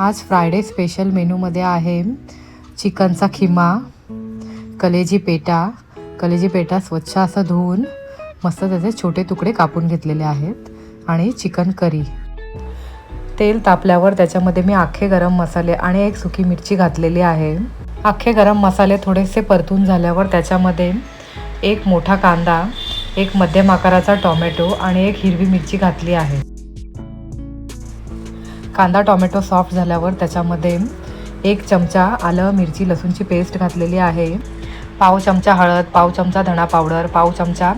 आज Friday special मेनूमध्ये आहे चिकनचा खिमा कलेजी पेटा. कलेजी पेटा स्वच्छ असं धुवून मस्त त्याचे छोटे तुकडे कापून घेतलेले आहेत आणि चिकन करी. तेल तापल्यावर त्याच्यामध्ये मी अख्खे गरम मसाले आणि एक सुकी मिरची घातलेली आहे. अख्खे गरम मसाले थोडेसे परतून झाल्यावर त्याच्यामध्ये एक मोठा कांदा एक मध्यम आकाराचा टॉमॅटो आणि एक हिरवी मिरची घातली आहे. कांदा टॉमॅटो सॉफ्ट झाल्यावर त्याच्यामध्ये एक चमचा आलं मिरची लसूणची पेस्ट घातलेली आहे. पाव चमचा हळद पाव चमचा धणा पावडर पाव चमचा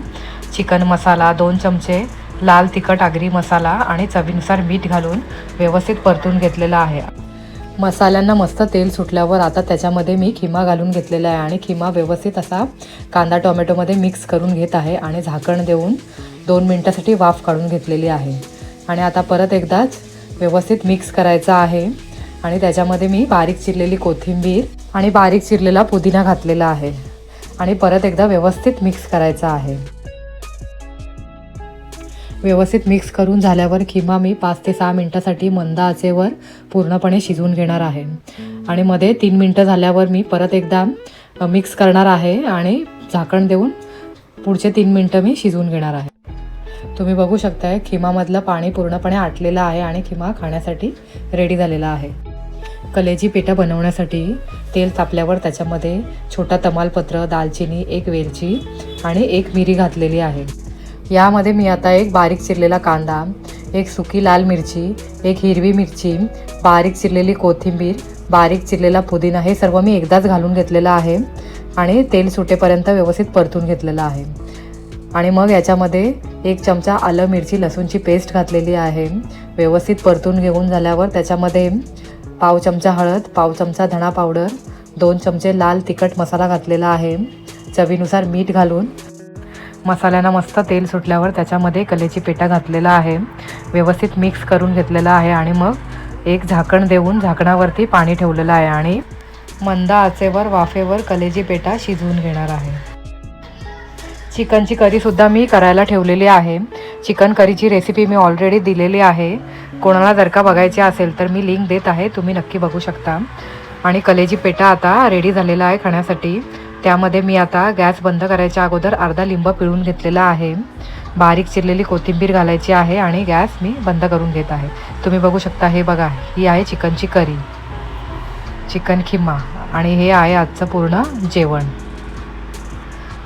चिकन मसाला दोन चमचे लाल तिखट आगरी मसाला आणि चवीनुसार मीठ घालून व्यवस्थित परतून घेतलेला आहे. मसाल्यांना मस्त तेल सुटल्यावर आता त्याच्यामध्ये मी खिमा घालून घेतलेला आहे आणि खिमा व्यवस्थित असा कांदा टोमॅटोमध्ये मिक्स करून घेत आहे आणि झाकण देऊन दोन मिनटासाठी वाफ काढून घेतलेली आहे. आणि आता परत एकदाच व्यवस्थित मिक्स करायचं आहे. आणि त्याच्यामध्ये मी बारीक चिरलेली कोथिंबीर आणि बारीक चिरलेला पुदिना घातलेला आहे. आणि परत एकदा व्यवस्थित मिक्स करायचा आहे. व्यवस्थित मिक्स करून झाल्यावर किंवा मी पाच ते सहा मिनटासाठी मंद आचेवर पूर्णपणे शिजवून घेणार आहे. आणि मध्ये तीन मिनटं झाल्यावर मी परत एकदा मिक्स करणार आहे आणि झाकण देऊन पुढचे तीन मिनटं मी शिजवून घेणार आहे. तुम्ही बघू शकताय खिमामधलं पाणी पूर्णपणे आटलेलं आहे आणि खिमा खाण्यासाठी रेडी झालेला आहे. कलेजी पेटा बनवण्यासाठी तेल तापल्यावर त्याच्यामध्ये छोटा तमालपत्र दालचिनी एक वेलची आणि एक मिरी घातलेली आहे. यामध्ये मी आता एक बारीक चिरलेला कांदा एक सुकी लाल मिरची एक हिरवी मिरची बारीक चिरलेली कोथिंबीर बारीक चिरलेला पुदिना हे सर्व मी एकदाच घालून घेतलेलं आहे आणि तेल सुटेपर्यंत व्यवस्थित परतून घेतलेलं आहे. आणि मग याच्यामध्ये एक चमचा आलं मिरची लसूणची पेस्ट घातलेली आहे. व्यवस्थित परतून घेऊन झाल्यावर त्याच्यामध्ये पाव चमचा हळद पाव चमचा धणा पावडर दोन चमचे लाल तिखट मसाला घातलेला आहे. चवीनुसार मीठ घालून मसाल्यांना मस्त तेल सुटल्यावर त्याच्यामध्ये कलेची पेटा घातलेला आहे. व्यवस्थित मिक्स करून घेतलेला आहे आणि मग एक झाकण देऊन झाकणावरती पाणी ठेवलेलं आहे आणि मंद आचेवर वाफेवर कलेजी पेटा शिजवून घेणार आहे. चिकनची करीसुद्धा मी करायला ठेवलेली आहे. चिकन करीची रेसिपी मी ऑलरेडी दिलेली आहे. कोणाला जर का बघायची असेल तर मी लिंक देत आहे तुम्ही नक्की बघू शकता. आणि कलेजी पेटा आता रेडी झालेला आहे खाण्यासाठी. त्यामध्ये मी आता गॅस बंद करायच्या अगोदर अर्धा लिंब पिळून घेतलेला आहे. बारीक चिरलेली कोथिंबीर घालायची आहे आणि गॅस मी बंद करून घेत आहे. तुम्ही बघू शकता हे बघा ही आहे चिकनची करी. चिकन खिम्मा आणि हे आहे आजचं पूर्ण जेवण.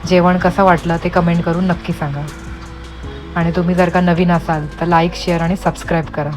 जेवण कसं वाटलं ते कमेंट करून नक्की सांगा. आणि तुम्ही जर का नवीन असाल तर लाईक शेअर आणि सबस्क्राईब करा.